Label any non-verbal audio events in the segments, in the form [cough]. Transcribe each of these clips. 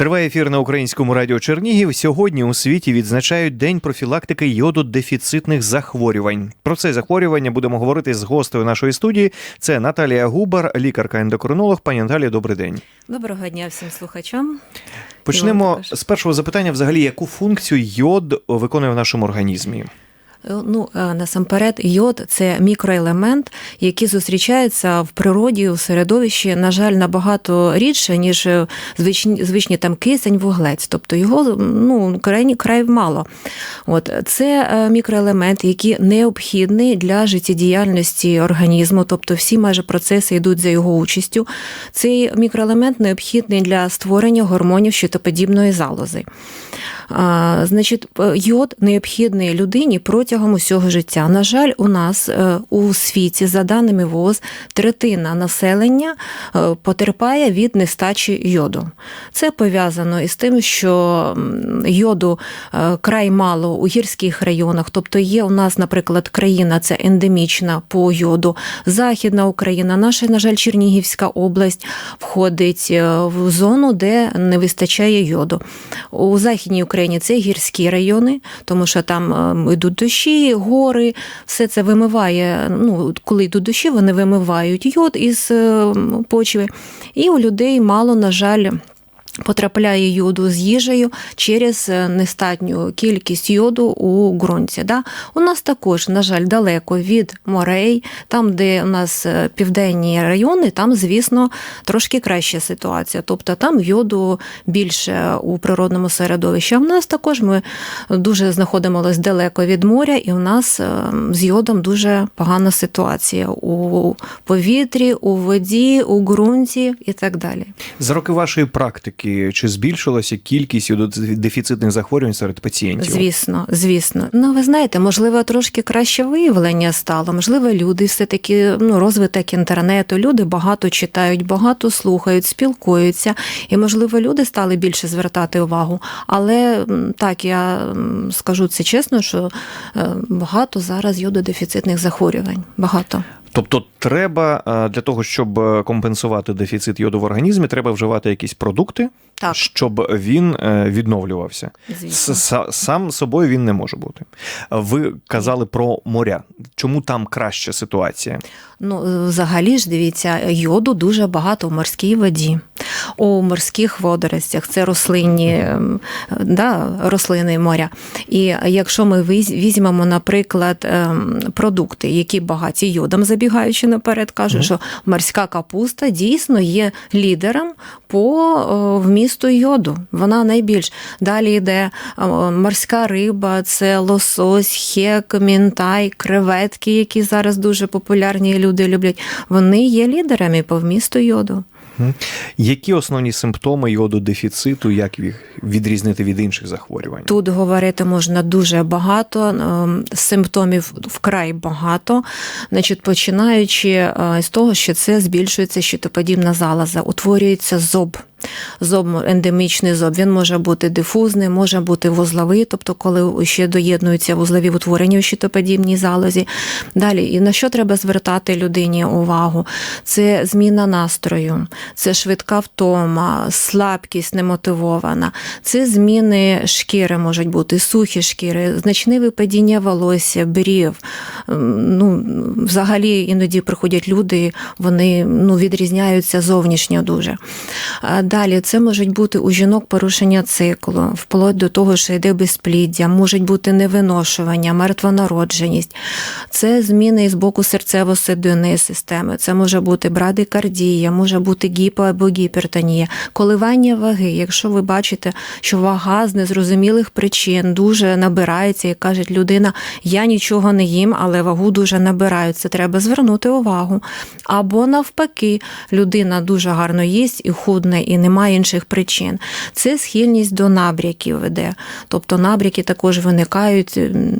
Триває ефір на українському радіо Чернігів. Сьогодні у світі відзначають День профілактики йододефіцитних захворювань. Про це захворювання будемо говорити з гостею нашої студії. Це Наталія Губар, лікарка-ендокринолог. Пані Наталія, добрий день. Доброго дня всім слухачам. Почнемо з першого запитання: взагалі, яку функцію йод виконує в нашому організмі? Е, Ну е, насамперед, йод це мікроелемент, який зустрічається в природі у середовищі, на жаль, набагато рідше, ніж е, звичні, звичні там кисень, вуглець. Тобто його ну край, край мало. От це мікроелемент, який необхідний для життєдіяльності організму, тобто всі майже процеси йдуть за його участю. Цей мікроелемент необхідний для створення гормонів щитоподібної залози. Значить, е, йод необхідний людині протягом усього життя. На жаль, у нас е, у світі, за даними ВОЗ, третина населення е, потерпає від нестачі йоду. Це пов'язано із тим, що йоду край мало у гірських районах. Тобто є у нас, наприклад, країна це ендемічна по йоду, Західна Україна, наша, на жаль, Чернігівська область входить в зону, де не вистачає йоду. У Західній Україні це гірські райони, тому що там е, йдуть дощі, гори, все це вимиває. Ну, коли йдуть дощі, вони вимивають йод із е, почви. І у людей мало, на жаль, Потрапляє йоду з їжею через е, нестатню кількість йоду у ґрунті. Да? У нас також, на жаль, далеко від морей, там, де у нас е, південні райони, там, звісно, трошки краща ситуація. Тобто там йоду більше у природному середовищі. А в нас також ми дуже знаходимося далеко від моря, і у нас е, з йодом дуже погана ситуація у повітрі, у воді, у ґрунті і так далі. За роки вашої практики чи збільшилася кількість йододефіцитних захворювань серед пацієнтів? Звісно, звісно. Ну ви знаєте, можливо, трошки краще виявлення стало. Можливо, люди все таки ну розвиток інтернету. Люди багато читають, багато слухають, спілкуються, і можливо, люди стали більше звертати увагу. Але так я скажу це чесно, що е, багато зараз йододефіцитних захворювань. Багато. Тобто, треба е, для того, щоб е, компенсувати дефіцит йоду в організмі, треба вживати якісь продукти, Так. щоб він е, відновлювався. Звісно. Сам собою він не може бути. Ви казали про моря. Чому там краща ситуація? Ну, взагалі ж дивіться, йоду дуже багато в морській воді, у морських водоростях. Це рослинні ем, да, рослини моря. І якщо ми візьмемо, наприклад, ем, продукти, які багаті йодом, забігаючи наперед, кажу, що морська капуста дійсно є лідером по о, вмісту йоду. Вона найбільш. Далі йде морська риба, це лосось, хек, мінтай, креветки, які зараз дуже популярні і люди люблять. Вони є лідерами по вмісту йоду. Які основні симптоми йододефіциту, як їх відрізнити від інших захворювань? Тут говорити можна дуже багато, ем, симптомів вкрай багато. Значить, починаючи е, з того, що це збільшується щитоподібна залоза, утворюється зоб. Зоб, ендемічний зоб, він може бути дифузний, може бути вузловий, тобто коли ще доєднуються вузлові утворення у щитоподібній залозі. Далі, і на що треба звертати людині увагу? Це зміна настрою, це швидка втома, слабкість немотивована, це зміни шкіри можуть бути, сухі шкіри, значне випадіння волосся, брів. Ну, взагалі іноді приходять люди, вони ну, відрізняються зовнішньо дуже. Далі це можуть бути у жінок порушення циклу, вплоть до того, що йде безпліддя, можуть бути невиношування, мертвонародженість. Це зміни з боку серцево-судинної системи. Це може бути брадикардія, може бути гіпо або гіпертонія, коливання ваги. Якщо ви бачите, що вага з незрозумілих причин дуже набирається, і каже людина, я нічого не їм, але вагу дуже набираю. Це треба звернути увагу. Або навпаки, людина дуже гарно їсть і худне, і немає інших причин. Це схильність до набряків веде. Тобто набряки також виникають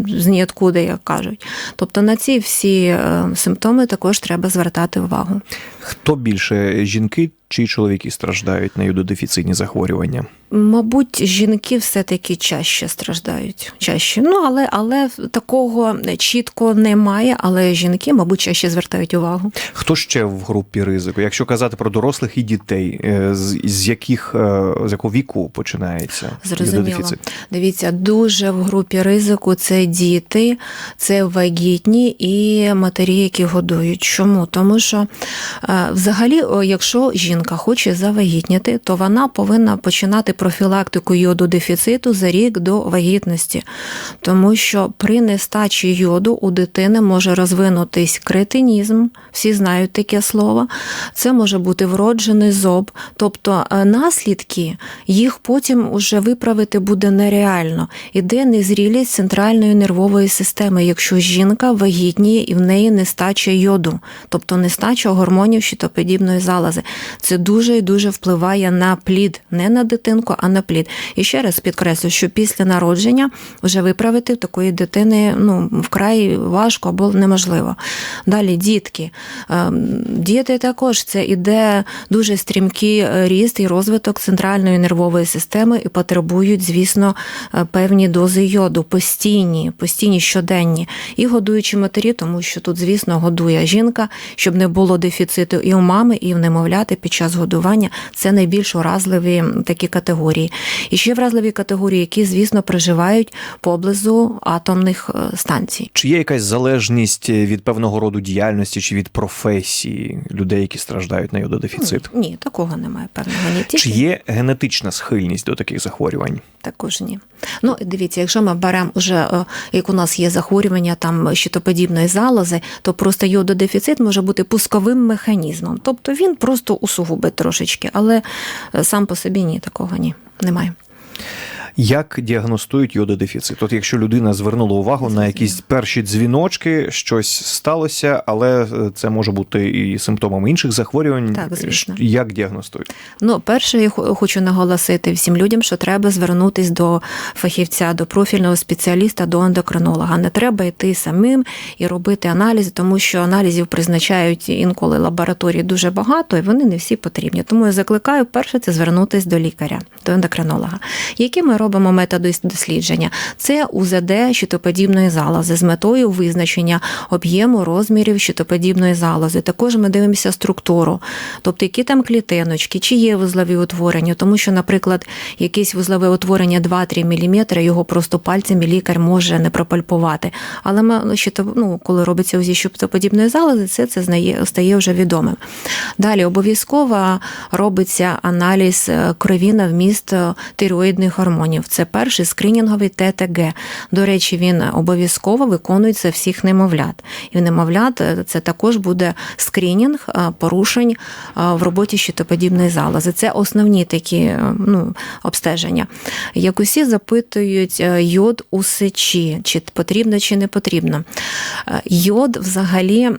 з ніоткуди, як кажуть. Тобто на ці всі е, симптоми також треба звертати увагу. Хто більше жінки чи чоловіки страждають на йододефіцитні захворювання? Мабуть, жінки все-таки чаще страждають. Чаще. Ну, але, але такого чітко немає, але жінки, мабуть, чаще звертають увагу. Хто ще в групі ризику? Якщо казати про дорослих і дітей, е, з, яких е, з якого віку починається Зрозуміло. Дивіться, дуже в групі ризику це діти, це вагітні і матері, які годують. Чому? Тому що е, взагалі, якщо жінка хоче завагітніти, то вона повинна починати профілактику йододефіциту за рік до вагітності, тому що при нестачі йоду у дитини може розвинутись кретинізм, всі знають таке слово. Це може бути вроджений зоб, тобто е, наслідки їх потім уже виправити буде нереально. Іде незрілість центральної нервової системи, якщо жінка вагітніє і в неї нестача йоду, тобто нестача гормонів щитоподібної залози. Це дуже і дуже впливає на плід, не на дитинку, а на плід. І ще раз підкреслю, що після народження вже виправити такої дитини ну, вкрай важко або неможливо. Далі дітки. Ем, Діти також це іде дуже стрімкий е, ріст і розвиток центральної нервової системи і потребують, звісно, е, певні дози йоду, постійні, постійні щоденні. І годуючі матері, тому що тут, звісно, годує жінка, щоб не було дефіциту і у мами, і в немовляти під час годування. Це найбільш уразливі такі категорії. І ще вразливі категорії, які, звісно, проживають поблизу атомних е, станцій. Чи є якась залежність від певного роду діяльності чи від професії людей, які страждають на йододефіцит? Ні, такого немає певного. Ні, тільки... Чи є генетична схильність до таких захворювань? Також ні. Ну, дивіться, якщо ми беремо вже, е, як у нас є захворювання там щитоподібної залози, то просто йододефіцит може бути пусковим механізмом. Тобто він просто усугубить трошечки, але е, сам по собі ні, такого ні, немає. Як діагностують йододефіцит? От якщо людина звернула увагу на якісь перші дзвіночки, щось сталося, але е, це може бути і симптомами інших захворювань. Так, звісно. Як діагностують? Ну, перше, я хочу наголосити всім людям, що треба звернутись до фахівця, до профільного спеціаліста, до ендокринолога. Не треба йти самим і робити аналізи, тому що аналізів призначають інколи лабораторії дуже багато, і вони не всі потрібні. Тому я закликаю перше це звернутись до лікаря, до ендокринолога. Які ми робимо методи дослідження? Це УЗД щитоподібної залози з метою визначення об'єму розмірів щитоподібної залози. Також ми дивимося структуру, тобто які там клітиночки, чи є вузлові утворення, тому що, наприклад, якесь вузлове утворення 2-3 мм, його просто пальцями лікар може не пропальпувати. Але ми, щито- ну, коли робиться УЗІ щитоподібної залози, це, це знає, стає вже відомим. Далі обов'язково робиться аналіз е, крові на вміст е, тироїдних гормонів. Це перший скринінговий ТТГ. До речі, він обов'язково виконується всіх немовлят. І в немовлят е, це також буде скринінг е, порушень е, в роботі щитоподібної залози. Це основні такі ну, обстеження. Як усі запитують йод у сечі, чи потрібно, чи не потрібно. Йод взагалі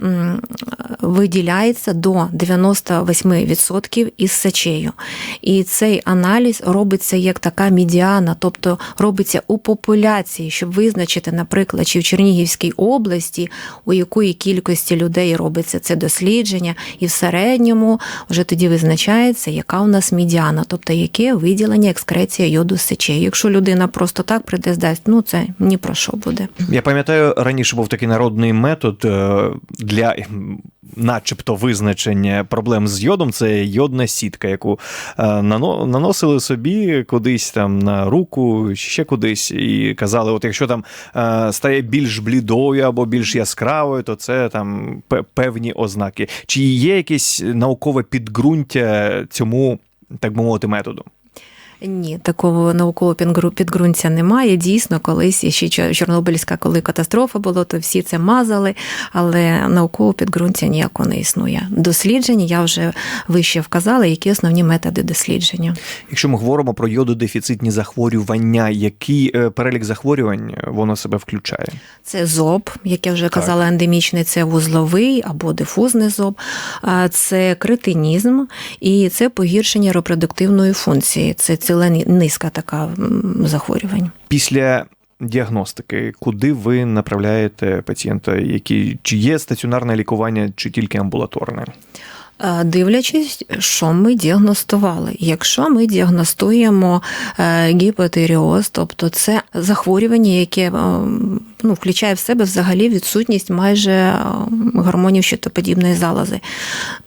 виділяється до 98% із сечею. І цей аналіз робиться як така медіана, тобто робиться у популяції, щоб визначити, наприклад, чи в Чернігівській області, у якої кількості людей робиться це дослідження, і в середньому вже тоді визначається, яка у нас медіана, тобто яке виділення екскреція йоду з сечею. Якщо людина просто так прийде здасть, ну це ні про що буде. Я пам'ятаю, раніше був такий народний метод е, для. Начебто визначення проблем з йодом це йодна сітка, яку е, нано- наносили собі кудись там на руку, ще кудись, і казали: от якщо там е, стає більш блідою або більш яскравою, то це там пе- певні ознаки. Чи є якесь наукове підґрунтя цьому, так би мовити, методу? Ні, такого наукового підґрунтя немає. Дійсно, колись ще Чорнобильська, коли катастрофа була, то всі це мазали, але наукового підґрунтя ніякого не існує. Дослідження я вже вище вказала, які основні методи дослідження. Якщо ми говоримо про йододефіцитні захворювання, який е, перелік захворювань воно себе включає? Це зоб, як я вже казала, ендемічний, це вузловий або дифузний зоб, це кретинізм і це погіршення репродуктивної функції. Це ціла низка така захворювань. Після діагностики, куди ви направляєте пацієнта, які чи є стаціонарне лікування, чи тільки амбулаторне? Е, Дивлячись, що ми діагностували. Якщо ми діагностуємо гіпотеріоз, гіпотиріоз, тобто це захворювання, яке е, ну, включає в себе взагалі відсутність майже е, гормонів щитоподібної залози.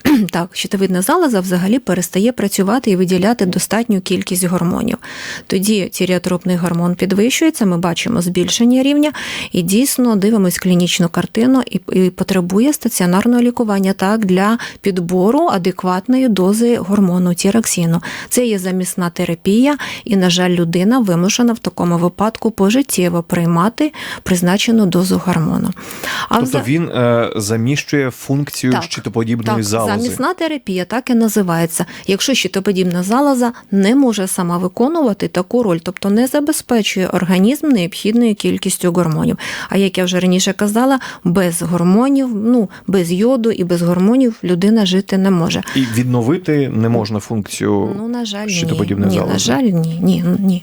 [clears throat] Так, щитовидна залоза взагалі перестає працювати і виділяти достатню кількість гормонів. Тоді тіріотропний гормон підвищується, ми бачимо збільшення рівня і дійсно дивимось клінічну картину і, потребує стаціонарного лікування так для підбору адекватної дози гормону тіроксину. Це є замісна терапія, і, на жаль, людина вимушена в такому випадку пожиттєво приймати призначену дозу гормону. А Тобто вза- він е, заміщує функцію Так, щитоподібної так, залози. замісна терапія так і називається. Якщо щитоподібна залоза не може сама виконувати таку роль, тобто не забезпечує організм необхідною кількістю гормонів. А як я вже раніше казала, без гормонів, ну без йоду і без гормонів людина жити не може. І відновити не можна функцію. Ну, на жаль, щитоподібної ні, залози. на жаль, ні, ні, ні.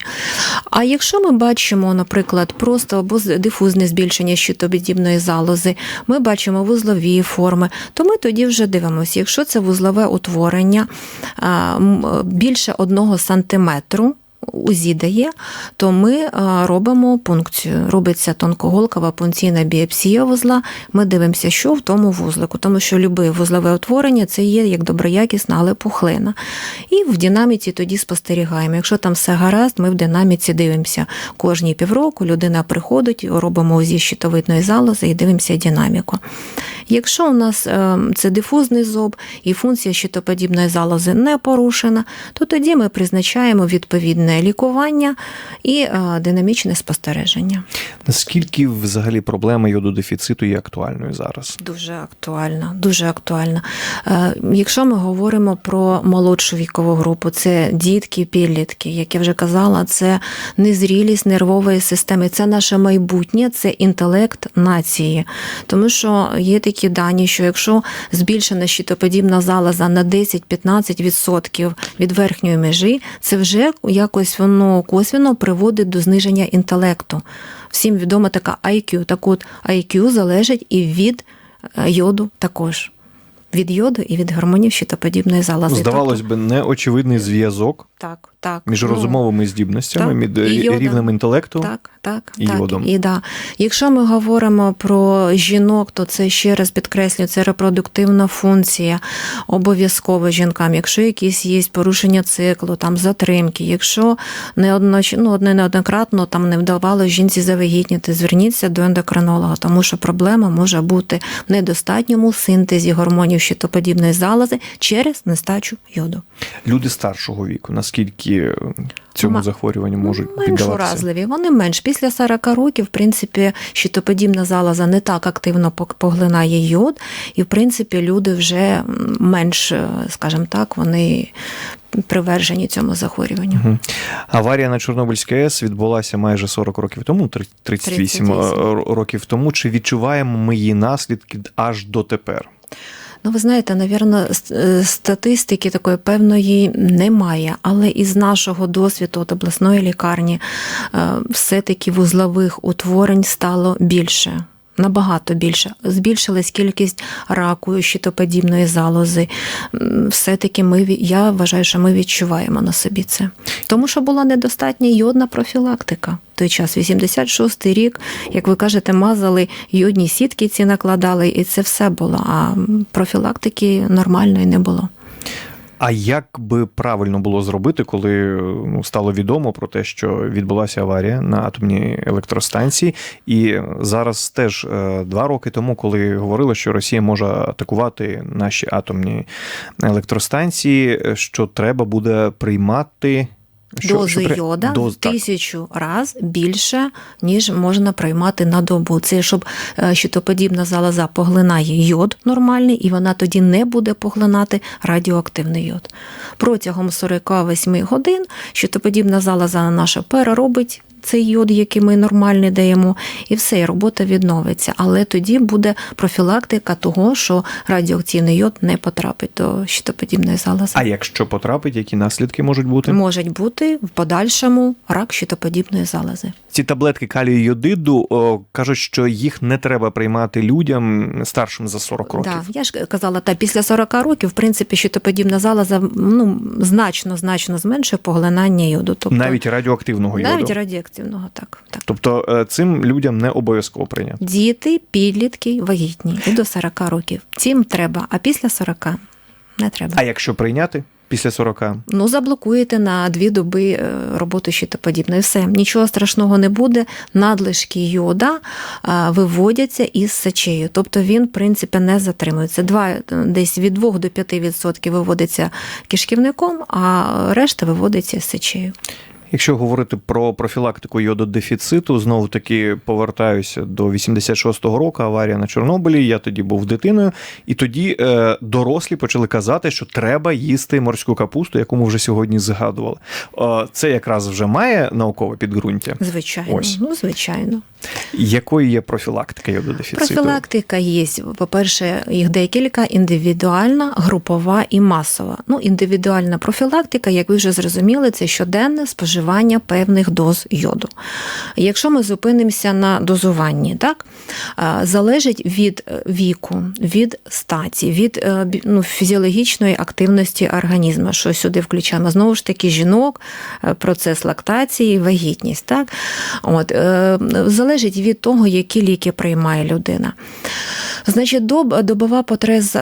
А якщо ми бачимо, наприклад, просто або дифузне збільшення щитоподібної залози, ми бачимо вузлові форми, то ми тоді вже дивимося, якщо це вузлове утворення більше одного сантиметру. УЗІ то ми робимо пункцію. Робиться тонкоголкова пункційна біопсія вузла. Ми дивимося, що в тому вузлику, тому що любе вузлове утворення це є як доброякісна, але пухлина. І в динаміці тоді спостерігаємо. Якщо там все гаразд, ми в динаміці дивимося кожні півроку. Людина приходить, робимо УЗІ щитовидної залози і дивимося динаміку. Якщо у нас е, це дифузний зоб і функція щитоподібної залози не порушена, то тоді ми призначаємо відповідне лікування і е, динамічне спостереження. Наскільки взагалі проблема йододефіциту є актуальною зараз? Дуже актуальна, дуже актуальна. Е, Якщо ми говоримо про молодшу вікову групу, це дітки, підлітки, як я вже казала, це незрілість нервової системи, це наше майбутнє, це інтелект нації. Тому що є такі дані, що якщо збільшена щитоподібна залоза на 10-15% від верхньої межі, це вже якось воно косвіно приводить до зниження інтелекту. Всім відома така IQ. Так от IQ залежить і від е, йоду також. Від йоду і від гормонів щитоподібної залози. Здавалось би, неочевидний зв'язок так, так. між Ну, розумовими здібностями, так, між і рівнем інтелекту. Так, так, і так. йодом. І, да. Якщо ми говоримо про жінок, то це ще раз підкреслюю, це репродуктивна функція обов'язково жінкам. Якщо якісь є порушення циклу, там затримки, якщо неодноч... ну, одне неоднократно там не вдавало жінці завагітніти, зверніться до ендокринолога, тому що проблема може бути в недостатньому синтезі гормонів щитоподібної залози через нестачу йоду. Люди старшого віку, наскільки цьому захворюванню можуть менш піддаватися? уразливі. Вони менш після 40 років, в принципі, щитоподібна залоза не так активно поглинає йод, і в принципі люди вже менш, е, скажімо так, вони привержені цьому захворюванню. Мгм. Аварія на Чорнобильській АЕС відбулася майже 40 років тому, три- 38 38. років тому. Чи відчуваємо ми її наслідки аж дотепер? Ну, ви знаєте, навірно, е, статистики такої певної немає, але із нашого досвіду от обласної лікарні е, все-таки вузлових утворень стало більше. Набагато більше збільшилась кількість раку, щитоподібної залози. Все-таки ми я вважаю, що ми відчуваємо на собі це. Тому що була недостатня йодна профілактика. Той час, 86-й рік, як ви кажете, мазали йодні сітки ці накладали, і це все було. А профілактики нормальної не було. А як би правильно було зробити, коли ну, стало відомо про те, що відбулася аварія на атомній електростанції, і зараз теж е, два роки тому, коли говорили, що Росія може атакувати наші атомні електростанції, е, що треба буде приймати що- Дози що при- йода доз- в так. тисячу раз більше, ніж можна приймати на добу. Це щоб е, щитоподібна залоза поглинає йод нормальний, і вона тоді не буде поглинати радіоактивний йод. Протягом 48 годин щитоподібна залоза наша переробить. Цей йод, який ми нормальний даємо, і все, і робота відновиться. Але тоді буде профілактика того, що радіоактивний йод не потрапить до щитоподібної залози. А якщо потрапить, які наслідки можуть бути? Можуть бути в подальшому рак щитоподібної залози. Ці таблетки калію йодиду о, кажуть, що їх не треба приймати людям старшим за 40 років. Да, я ж казала, та після 40 років, в принципі, щитоподібна залоза ну, значно, значно зменшує поглинання йоду. Тобто, Навіть радіоактивного йоду. навіть радіоактивного, так. так. Тобто е, цим людям не обов'язково прийняти. Діти, підлітки, вагітні і до 40 років. Цим треба, а після 40 не треба. А якщо прийняти після 40? Ну, заблокуєте на дві доби роботу ще та подібне. І Все, нічого страшного не буде. Надлишки йода виводяться із сечею. Тобто він, в принципі, не затримується. Два, е, десь від 2 до 5% виводиться кишківником, а решта виводиться з сечею. Якщо говорити про профілактику йододефіциту, знову таки повертаюся до 86-го року, аварія на Чорнобилі. Я тоді був дитиною, і тоді е, дорослі почали казати, що треба їсти морську капусту, яку ми вже сьогодні згадували. Е, це якраз вже має наукове підґрунтя. Звичайно, Ось. ну звичайно. Якою є профілактика йододефіциту? Профілактика є. По-перше, їх декілька: індивідуальна, групова і масова. Ну, індивідуальна профілактика, як ви вже зрозуміли, це щоденне споживання певних доз йоду. Якщо ми зупинимося на дозуванні, так залежить від е, віку, від статі, від е, ну, фізіологічної активності організму, що сюди включаємо. Знову ж таки, жінок, е, процес лактації, вагітність. Так? От, е, залежить від того, які ліки приймає людина. Значить, добова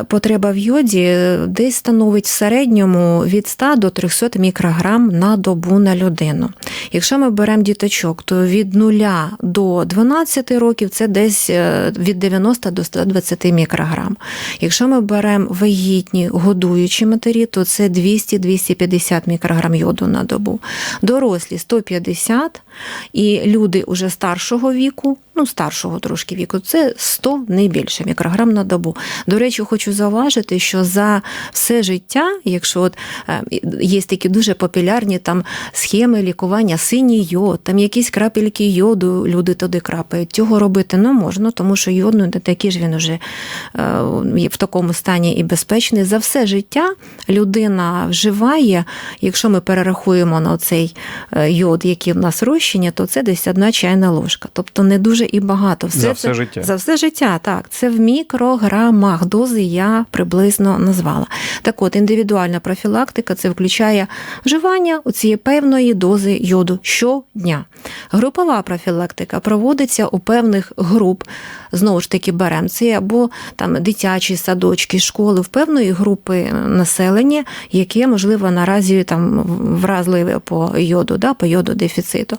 потреба в йоді е, десь становить в середньому від 100 до 300 мікрограм на добу на людину. Якщо ми беремо діточок, то від 0 до 12 років це десь е, від 90 до 120 мікрограм. Якщо ми беремо вагітні годуючі матері, то це 200-250 мікрограм йоду на добу. Дорослі 150 і люди уже старшого віку, ну старшого трошки віку, це 100 не більше мікрограм на добу. До речі, хочу зауважити, що за все життя, якщо от е, є такі дуже популярні там схеми лікування синій йод, там якісь крапельки йоду люди туди крапають. Цього робити не можна, тому що йод ну, такий ж він уже е, в такому стані і безпечний. За все життя людина вживає, якщо ми перерахуємо на цей йод, який в нас розчині, то це десь одна чайна ложка. Тобто не дуже і багато. Все За це- все життя. За все життя, так. Це в мікрограмах. Дози я приблизно назвала. Так от, індивідуальна профілактика це включає вживання у цієї певної дози йоду щодня. Групова профілактика проводиться у певних груп. Знову ж таки, беремо це або там дитячі садочки, школи в певної групи населення, яке, можливо, наразі там вразливе по йоду, да, по йододефіциту.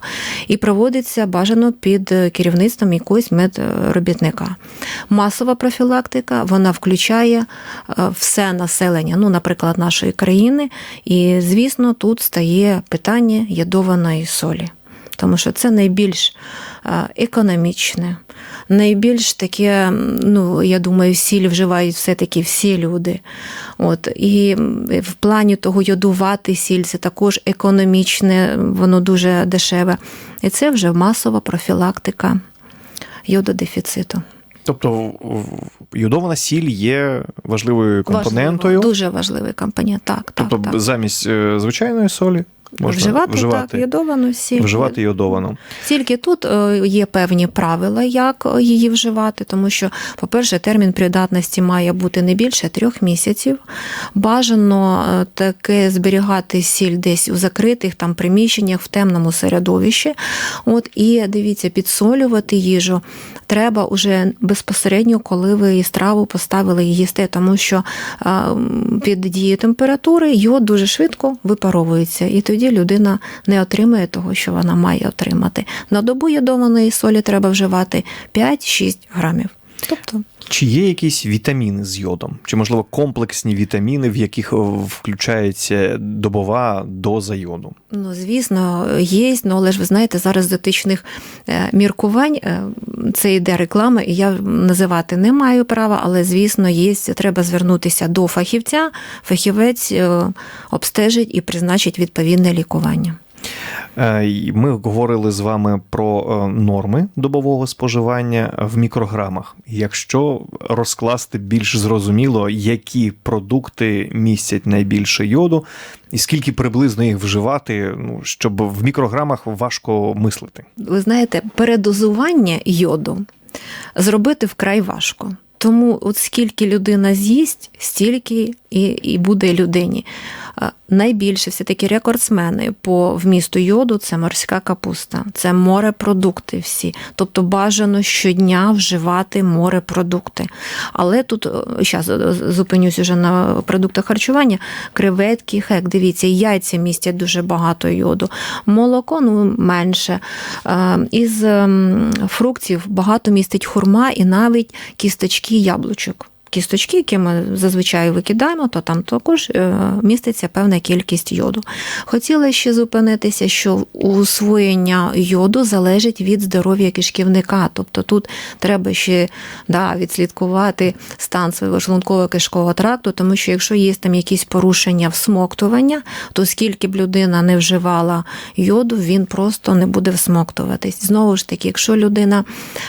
І проводиться бажано під керівництвом якогось медробітника. Масова профілактика вона включає е, все населення, ну, наприклад, нашої країни. І, звісно, тут стає питання ядованої солі. Тому що це найбільш е, економічне, найбільш таке, ну я думаю, сіль вживають все-таки всі люди. От і в плані того йодувати сіль це також економічне, воно дуже дешеве. І це вже масова профілактика йододефіциту. Тобто йодована сіль є важливою компонентою. Важливо, дуже важливий компонент. Так, тобто так, так. замість е, звичайної солі можна вживати, вживати, так, йодовану сіль. вживати йодовану. Тільки тут е, є певні правила, як її вживати, тому що, по-перше, термін придатності має бути не більше трьох місяців. Бажано е, таке зберігати сіль десь у закритих там приміщеннях в темному середовищі. От і дивіться, підсолювати їжу треба уже безпосередньо, коли ви страву поставили її їсти, тому що е, під дією температури йод дуже швидко випаровується, і тоді людина не отримує того, що вона має отримати. На добу ядованої солі треба вживати 5-6 грамів. Тобто Чи є якісь вітаміни з йодом? Чи, можливо, комплексні вітаміни, в яких е, включається добова доза йоду? Ну, звісно, є, ну але ж ви знаєте, зараз з дотичних е, міркувань е, це йде реклама, і я називати не маю права, але звісно, є. Треба звернутися до фахівця. Фахівець обстежить і призначить відповідне лікування. Е, Ми говорили з вами про е, норми добового споживання в мікрограмах. Якщо розкласти більш зрозуміло, які продукти містять найбільше йоду, і скільки приблизно їх вживати, ну щоб в мікрограмах важко мислити. Ви знаєте, передозування йоду зробити вкрай важко. Тому от скільки людина з'їсть, стільки і, і буде людині. Найбільше все-таки рекордсмени по вмісту йоду це морська капуста, це морепродукти всі. Тобто бажано щодня вживати морепродукти. Але тут зараз зупинюсь уже на продуктах харчування, креветки, хек. Дивіться, яйця містять дуже багато йоду, молоко ну менше. Е, Із ем, фруктів багато містить хурма і навіть кісточки яблучок. Кісточки, які ми зазвичай викидаємо, то там також е, міститься певна кількість йоду. Хотіла ще зупинитися, що усвоєння йоду залежить від здоров'я кишківника. Тобто тут треба ще да, відслідкувати стан свого шлунково-кишкового тракту, тому що якщо є там якісь порушення всмоктування, то скільки б людина не вживала йоду, він просто не буде всмоктуватись. Знову ж таки, якщо людина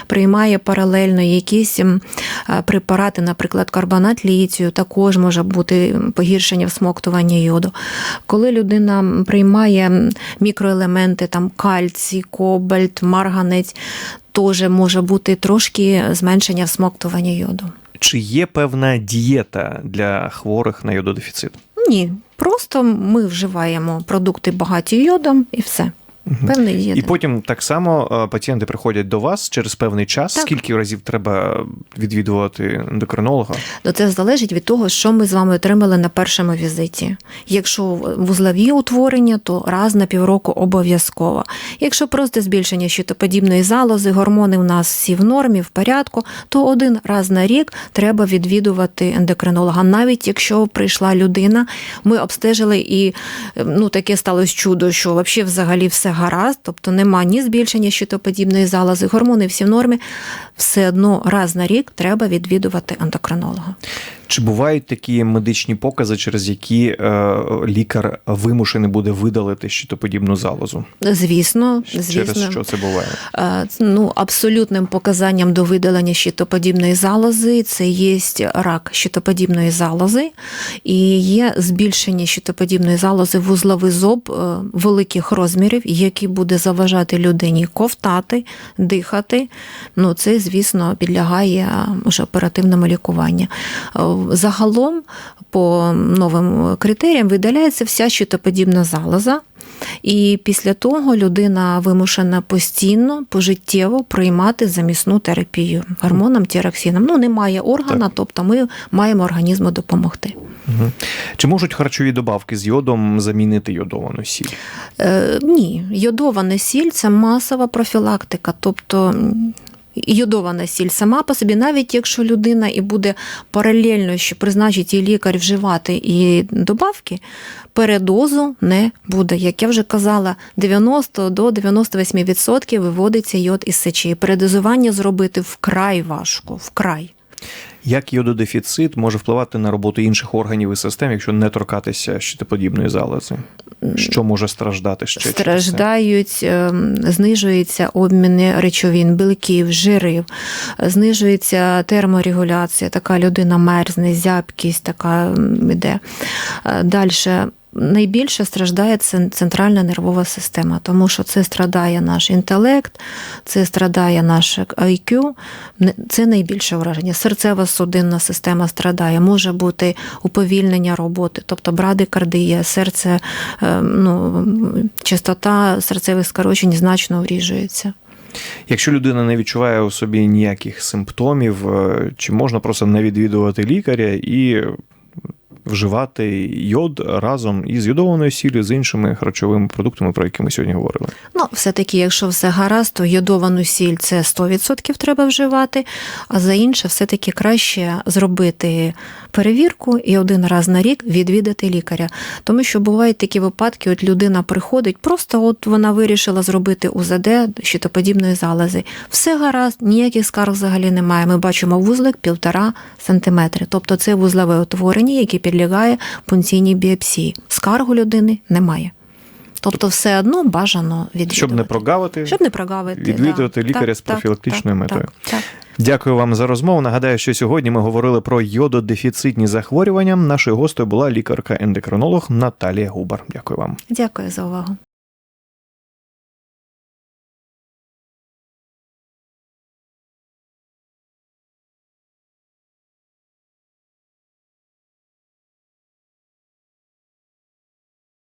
приймає паралельно якісь е, препарати, наприклад, карбонат ліцію, також може бути погіршення всмоктування йоду. Коли людина приймає мікроелементи, там кальцій, кобальт, марганець, теж може бути трошки зменшення всмоктування йоду. Чи є певна дієта для хворих на йододефіцит? Ні, просто ми вживаємо продукти багаті йодом і все. Певний є. І потім так само е, пацієнти приходять до вас через певний час. Так. Скільки разів треба відвідувати ендокринолога? Ну, це залежить від того, що ми з вами отримали на першому візиті. Якщо вузлові утворення, то раз на півроку обов'язково. Якщо просто збільшення щитоподібної залози, гормони в нас всі в нормі, в порядку, то один раз на рік треба відвідувати ендокринолога. Навіть якщо прийшла людина, ми обстежили і ну таке сталося чудо, що взагалі все гаразд, тобто нема ні збільшення щитоподібної залози, гормони всі в нормі, все одно раз на рік треба відвідувати ендокринолога. Чи бувають такі медичні покази, через які е, лікар вимушений буде видалити щитоподібну залозу? Звісно, звісно. Через що це буває? Е, Ну, абсолютним показанням до видалення щитоподібної залози це є рак щитоподібної залози і є збільшення щитоподібної залози вузловий зоб е, великих розмірів, який буде заважати людині ковтати, дихати. Ну, це, звісно, підлягає вже оперативному лікуванню. Загалом, по новим критеріям, видаляється вся щитоподібна залоза. І після того людина вимушена постійно, пожиттєво приймати замісну терапію гормоном тіроксином. Ну, немає органа, Так. тобто ми маємо організму допомогти. Угу. Чи можуть харчові добавки з йодом замінити йодовану сіль? Е, ні, йодована сіль це масова профілактика. Тобто йодована сіль сама по собі, навіть якщо людина і буде паралельно, що призначить їй лікар вживати і добавки, передозу не буде. Як я вже казала, 90 до 98% виводиться йод із сечі. Передозування зробити вкрай важко, вкрай. Як йододефіцит може впливати на роботу інших органів і систем, якщо не торкатися щитоподібної залози? Що може страждати ще? Страждають, ем, знижується обміни речовин, білків, жирів, знижується терморегуляція, така людина мерзне, зябкість така іде. Далі. Найбільше страждає центральна нервова система, тому що це страдає наш інтелект, це страдає наш IQ, це найбільше враження. Серцево-судинна система страдає, може бути уповільнення роботи, тобто брадикардія, серце, е, ну, частота серцевих скорочень значно вріжується. Якщо людина не відчуває у собі ніяких симптомів, е, чи можна просто не відвідувати лікаря і вживати йод разом із йодованою сіллю, з іншими харчовими продуктами, про які ми сьогодні говорили? Ну, все-таки, якщо все гаразд, то йодовану сіль це 100% треба вживати, а за інше, все-таки краще зробити перевірку і один раз на рік відвідати лікаря. Тому що бувають такі випадки, от людина приходить, просто от вона вирішила зробити УЗД щитоподібної залози. Все гаразд, ніяких скарг взагалі немає. Ми бачимо вузлик півтора сантиметри. Тобто це вузлове утворення, яке підлягає пункційній біопсії. Скаргу людини немає. Тобто, все одно бажано відвідувати. Щоб не прогавити. Щоб не прогавити. відвідувати да. лікаря Так, з профілактичною так, метою. Так, так. Дякую вам за розмову. Нагадаю, що сьогодні ми говорили про йододефіцитні захворювання. Нашою гостею була лікарка-ендокринолог Наталія Губар. Дякую вам. Дякую за увагу.